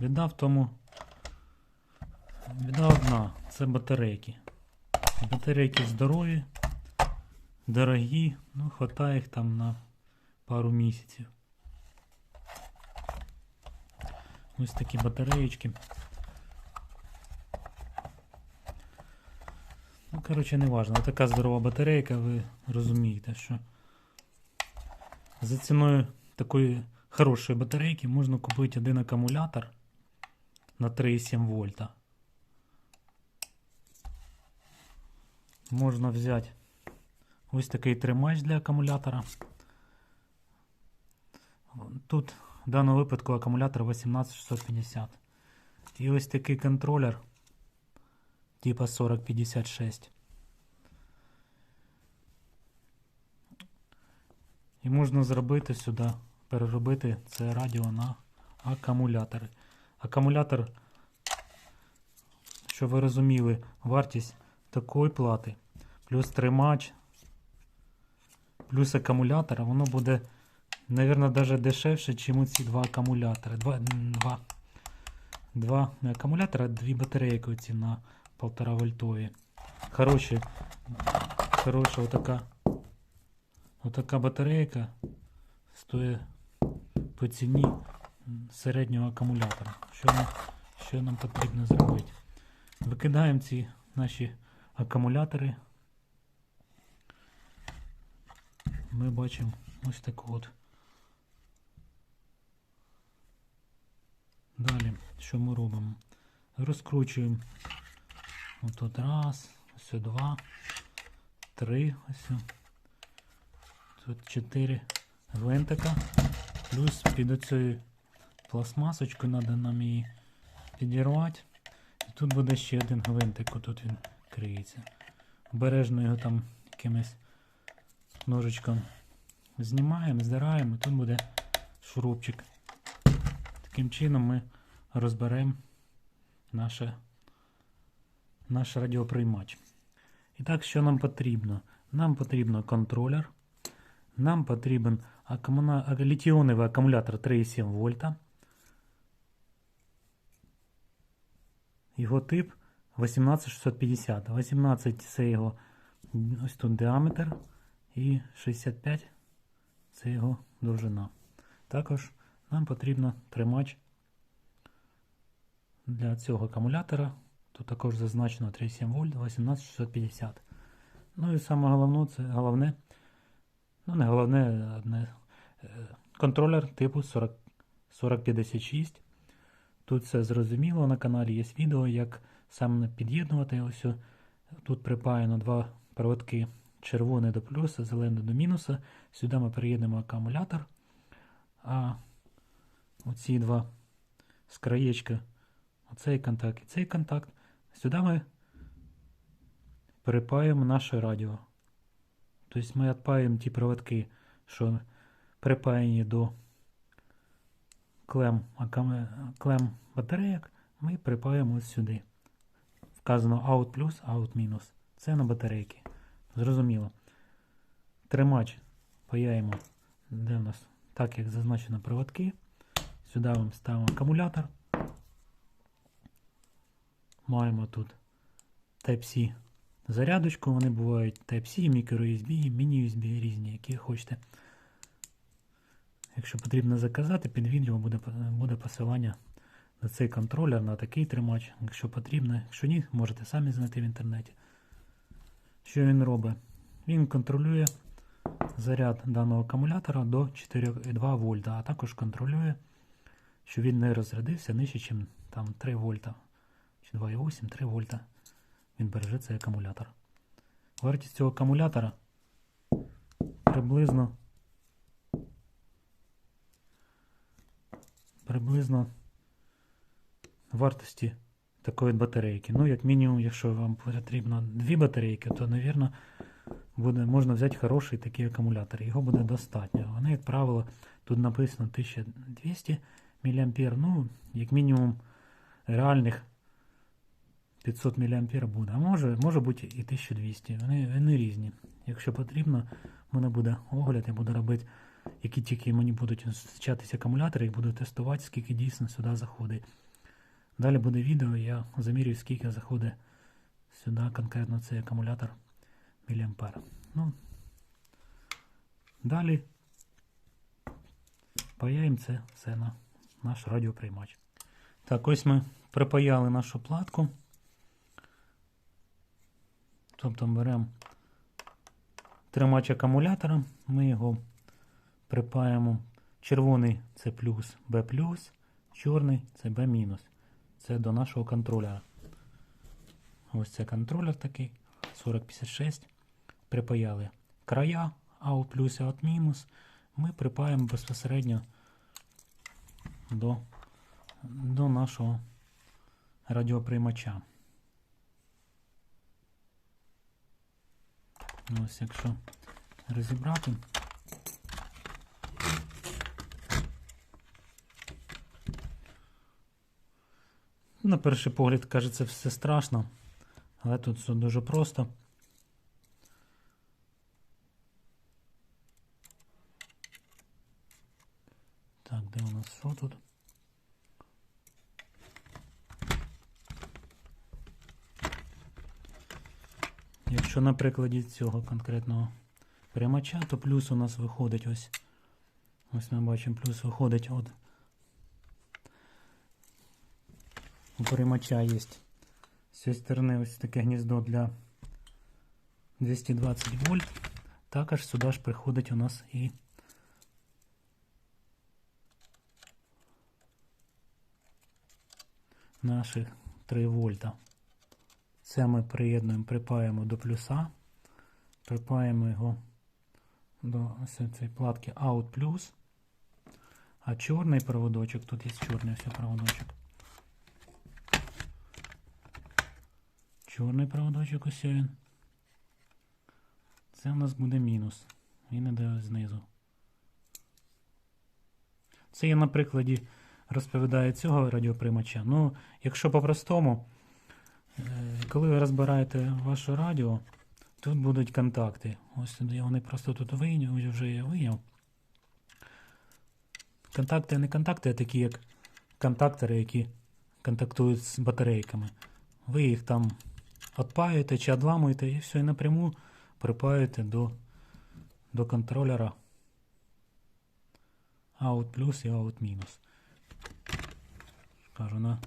Біда в тому. Біда одна, це батарейки. Батарейки здорові, дорогі, ну, хватає їх там на пару місяців. Ось такі батареєчки. Ну, коротше, не важно. Така здорова батарейка, ви розумієте, що за ціною такої хорошої батарейки можна купити один акумулятор на 3,7 вольта. Можна взяти ось такий тримач для акумулятора. Тут в даному випадку акумулятор 18650. І ось такий контролер типа 4056. І можна зробити сюди, переробити це радіо на акумулятори. Акумулятор, щоб ви розуміли, вартість такої плати, плюс тримач, плюс акумулятор, воно буде, мабуть, навіть дешевше, ніж ці два акумулятори. Два, два, два акумулятора, дві батарейки оці на 1,5 вольтові. Хороші, хороша отака, отака батарейка стоїть по ціні середнього акумулятора. Що нам, що нам потрібно зробити? Викидаємо ці наші акумулятори. Ми бачимо ось таку от. Далі, що ми робимо? Розкручуємо отут раз, ось два, три, ось. Тут чотири гвинтика. Плюс під оцею пластмасочкою треба нам її підірвати. І тут буде ще один гвинтик, отут він криється. Обережно його там якимось ножичком знімаємо, здираємо, і тут буде шурупчик. Таким чином ми розберемо наше, наш радіоприймач. І так, що нам потрібно? Нам потрібно контролер. Нам потрібен літіоновий акумулятор 3,7 вольта. Його тип 18650. 18 це його ось тут діаметр і 65 це його довжина. Також нам потрібно тримач для цього акумулятора. Тут також зазначено 3,7 вольт 18650. Ну і саме головне, це головне, ну не головне, одне, е, контролер типу 40, 4056. Тут все зрозуміло, на каналі є відео, як саме під'єднувати. Ось тут припаяно два проводки червоний до плюса, зелений до мінуса. Сюди ми приєднемо акумулятор. А оці два з краєчка, оцей контакт і цей контакт. Сюди ми припаємо наше радіо. Тобто ми відпаємо ті проводки, що припаяні до клем, клем батарейок, ми припаємо ось сюди. Вказано out плюс, out мінус. Це на батарейки. Зрозуміло. Тримач паяємо, де в нас, так як зазначено проводки. Сюди ми ставимо акумулятор. Маємо тут Type-C зарядочку. Вони бувають Type-C, microUSB, mini-USB різні, які хочете. Якщо потрібно заказати, під відео буде, буде посилання на цей контролер, на такий тримач, якщо потрібно. Якщо ні, можете самі знайти в інтернеті. Що він робить? Він контролює заряд даного акумулятора до 4,2 вольта, а також контролює, що він не розрядився нижче, ніж там 3 вольта. Чи 2,8, 3 вольта. Він береже цей акумулятор. Вартість цього акумулятора приблизно приблизно вартості такої батарейки. Ну, як мінімум, якщо вам потрібно дві батарейки, то, мабуть, буде, можна взяти хороший такий акумулятор. Його буде достатньо. Вони, як правило, тут написано 1200 мА. Ну, як мінімум, реальних 500 мА буде. А може, може бути і 1200. Вони, вони різні. Якщо потрібно, в мене буде огляд, я буду робити, які тільки мені будуть зустрічатися акумулятори, і буду тестувати, скільки дійсно сюди заходить. Далі буде відео, я замірюю, скільки заходить сюди конкретно цей акумулятор міліампер. Ну, далі паяємо це все на наш радіоприймач. Так, ось ми припаяли нашу платку. Тобто беремо тримач акумулятора, ми його припаємо. Червоний це плюс B+, чорний це B-. Це до нашого контролера. Ось це контролер такий 4056. Припаяли края AU плюс, AUT мінус. Ми припаємо безпосередньо до, до нашого радіоприймача. Ось якщо розібрати. На перший погляд кажеться все страшно, але тут все дуже просто. Так, де у нас що тут? Якщо на прикладі цього конкретного приймача, то плюс у нас виходить ось. Ось ми бачимо, плюс виходить от. У є з цієї сторони ось таке гніздо для 220 вольт. Також сюди ж приходить у нас і наших 3 вольта. Це ми приєднуємо, припаємо до плюса, припаємо його до цієї платки Out. А чорний проводочок, тут є чорний ось проводочок. Чорний проводочок ось він. Це у нас буде мінус. Він іде знизу. Це я на прикладі розповідаю цього радіоприймача. Ну, якщо по-простому, е, коли ви розбираєте ваше радіо, тут будуть контакти. Ось я вони просто тут вийняв, вже я вийняв. Контакти не контакти, а такі як контактори, які контактують з батарейками. Ви їх там отпаюєте чи одламуєте і все, і напряму припаюєте до, до контролера out плюс і out мінус. Кажу, на,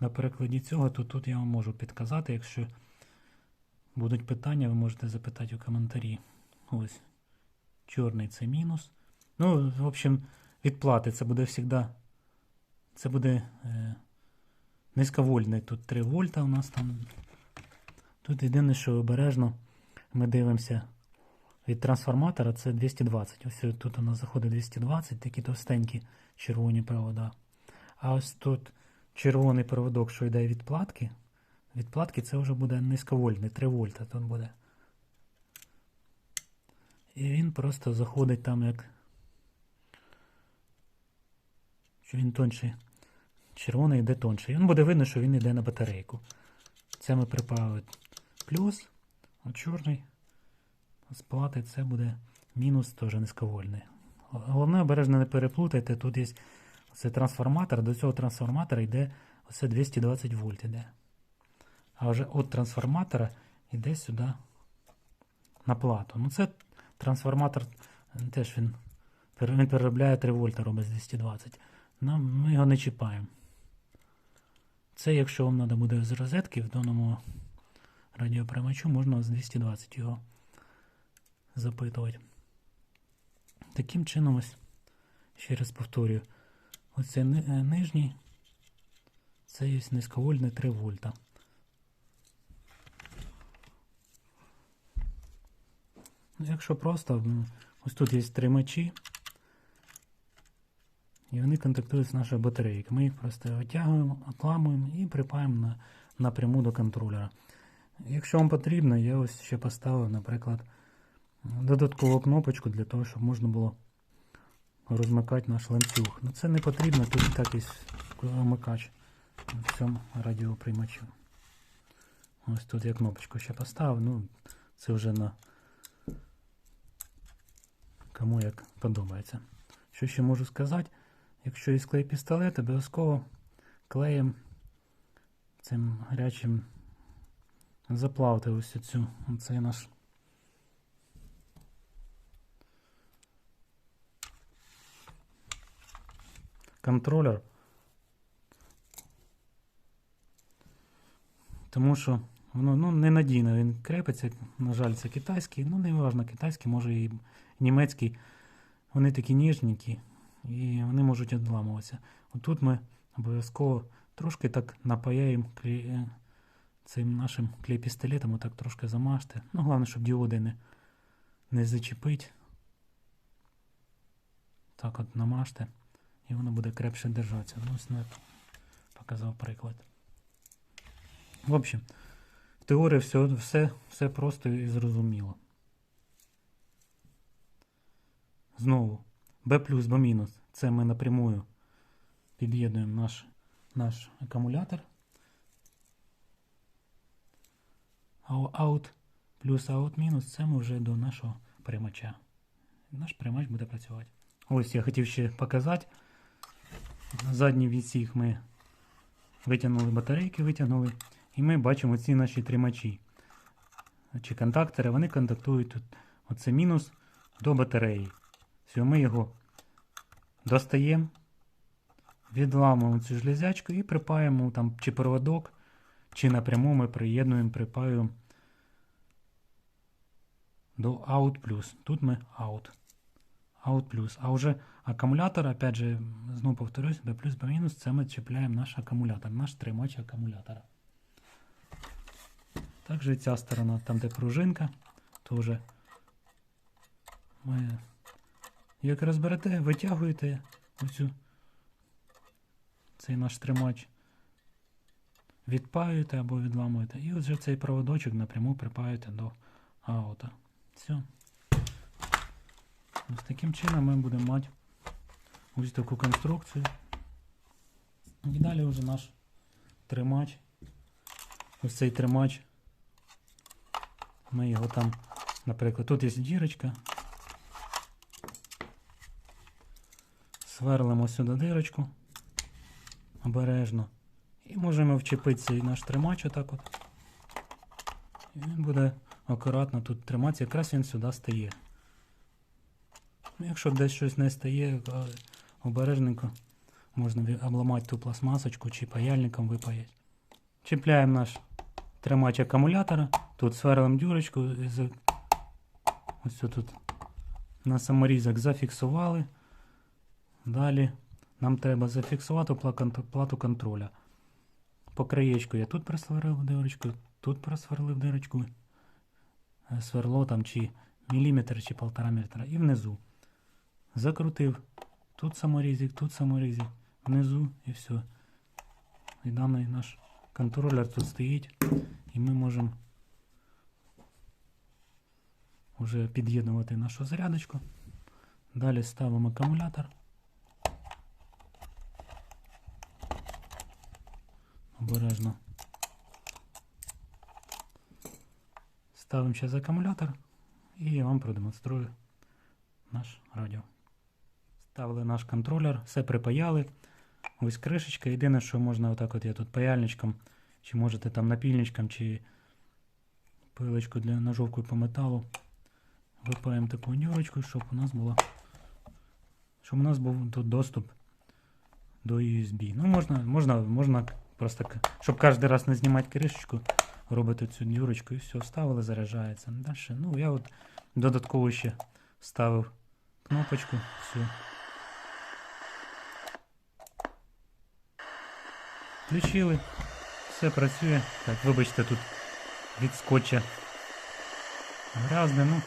на перекладі цього, то тут я вам можу підказати, якщо будуть питання, ви можете запитати у коментарі. Ось. Чорний це мінус. Ну, в общем, від плати це буде завжди. Це буде е, низьковольтний. Тут 3 вольта у нас там. Тут єдине, що обережно ми дивимося від трансформатора, це 220. Ось тут у нас заходить 220, такі товстенькі червоні провода. А ось тут червоний проводок, що йде від платки. Від платки це вже буде низьковольтний, 3 вольта тут буде. І він просто заходить там як. Що він тонший. Червоний йде тонший. І він буде видно, що він йде на батарейку. Це ми припали плюс, а чорний з плати це буде мінус теж низьковольний. Головне, обережно не переплутайте, тут є оце трансформатор, до цього трансформатора йде оце 220 вольт іде. А вже від трансформатора йде сюди на плату. Ну це трансформатор теж він, він переробляє 3 вольта робить з 220. Нам, ми його не чіпаємо. Це якщо вам треба буде з розетки в даному радіоприймачу, можна з 220 його запитувати. Таким чином, ось, ще раз повторюю, оце нижній, це є низьковольтний 3 вольта. Якщо просто, ось тут є тримачі, і вони контактують з нашою батарейкою. Ми їх просто витягуємо, отламуємо і припаємо на, напряму до контролера. Якщо вам потрібно, я ось ще поставив, наприклад, додаткову кнопочку для того, щоб можна було розмикати наш ланцюг. Ну це не потрібно, тут і так є вмикач в цьому радіоприймачу. Ось тут я кнопочку ще поставив, ну це вже на кому як подобається. Що ще можу сказати? Якщо є клей пістолет, обов'язково клеєм цим гарячим заплавити ось цю, цей наш. Контролер. Тому що воно ну, ненадійно він крепиться. На жаль, це китайський. Ну, не важно, китайський, може і німецький. Вони такі ніжненькі і вони можуть відламуватися. Отут ми обов'язково трошки так напаяємо е, цим нашим клей-пістолетом, отак трошки замажте. Ну, головне, щоб діоди не, не зачепить. Так от намажте, і воно буде крепше держатися. Ну, ось на показав приклад. В общем, в теорії все, все, все просто і зрозуміло. Знову B плюс, B мінус. Це ми напрямую під'єднуємо наш, наш акумулятор. А out плюс out мінус це ми вже до нашого приймача. Наш приймач буде працювати. Ось я хотів ще показати. Задній відсік ми витягнули батарейки, витягнули. І ми бачимо ці наші тримачі. Чи контактори, вони контактують тут. Оце мінус до батареї. Все, ми його достаємо, відламуємо цю железячку і припаємо там чи проводок, чи напряму ми приєднуємо, припаюємо до out+. плюс. Тут ми out. Out+. плюс. А вже акумулятор, опять же, знову повторюсь, B+, плюс B-, мінус, це ми чіпляємо наш акумулятор, наш тримач акумулятора. Також ця сторона, там де пружинка, теж ми, як розберете, витягуєте оцю цей наш тримач, відпаюєте або відламуєте, і от вже цей проводочок напряму припаюєте до аута. Все. Ось таким чином ми будемо мати ось таку конструкцію. І далі вже наш тримач. Ось цей тримач. Ми його там, наприклад, тут є дірочка. Сверлимо сюди дирочку обережно. І можемо вчепити цей наш тримач отак от. І він буде акуратно тут триматися, якраз він сюди стає. Якщо десь щось не стає, то обережненько можна обламати ту пластмасочку чи паяльником випаяти. Чіпляємо наш тримач акумулятора. Тут сверлим дюрочку. Ось тут на саморізок зафіксували. Далі нам треба зафіксувати плату контроля. По краєчку я тут просверлив дирочку, тут просверлив дирочку. Е, Сверло там чи міліметр, чи полтора метра. І внизу. Закрутив. Тут саморізик, тут саморізик, внизу і все. І даний наш контролер тут стоїть. І ми можемо вже під'єднувати нашу зарядочку. Далі ставимо акумулятор. Обережно. Ставимо зараз акумулятор і я вам продемонструю наш радіо. Ставили наш контролер, все припаяли. Ось кришечка. Єдине, що можна отак от я тут паяльничком, чи можете там напільничком, чи пилочку для ножовкою по металу. Випаємо таку нюрочку, щоб у нас була. Щоб у нас був тут доступ до USB. Ну, можна, можна, можна просто, щоб кожен раз не знімати кришечку, робити цю дюрочку і все, вставили, заряджається. Далі, ну, я от додатково ще ставив кнопочку, все. Включили, все працює. Так, вибачте, тут від скотча грязне, ну.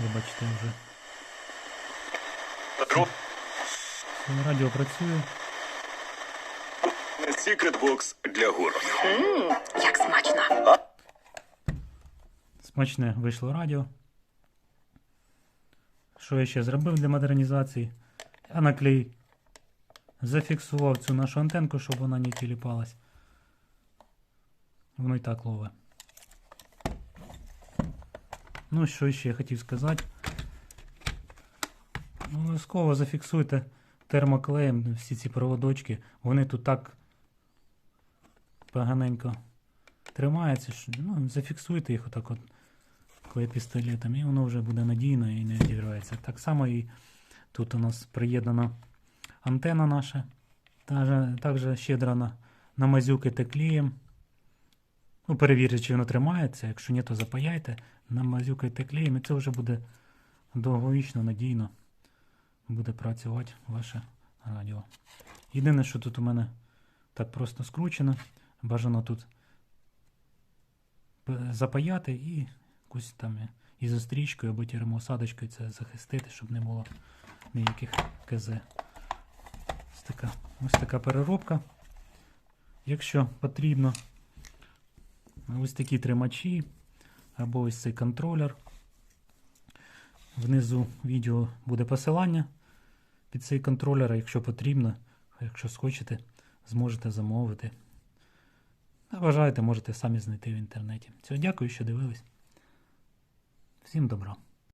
Вибачте вже. Все, радіо працює. Secret Box для гор. Мм, як смачно. Смачне вийшло радіо. Що я ще зробив для модернізації? Я на клей зафіксував цю нашу антенку, щоб вона не тіліпалась. Воно і так лове. Ну, що ще я хотів сказати. Ну, Обов'язково зафіксуйте термоклеєм всі ці проводочки. Вони тут так поганенько тримається, ну, зафіксуйте їх отак от пістолетом, і воно вже буде надійно і не відіграється. Так само і тут у нас приєднана антена наша, та- також щедро на, намазюкайте клеєм. Ну, перевірте, чи воно тримається. Якщо ні, то запаяйте, намазюкайте клеєм, і це вже буде довговічно, надійно буде працювати ваше радіо. Єдине, що тут у мене так просто скручено, бажано тут запаяти і якусь там ізострічкою або термоосадочкою це захистити, щоб не було ніяких КЗ. Ось така, ось така переробка. Якщо потрібно, ось такі тримачі або ось цей контролер. Внизу відео буде посилання під цей контролер, якщо потрібно, якщо схочете, зможете замовити. Бажаєте, можете самі знайти в інтернеті. Все, дякую, що дивились. Всім добра.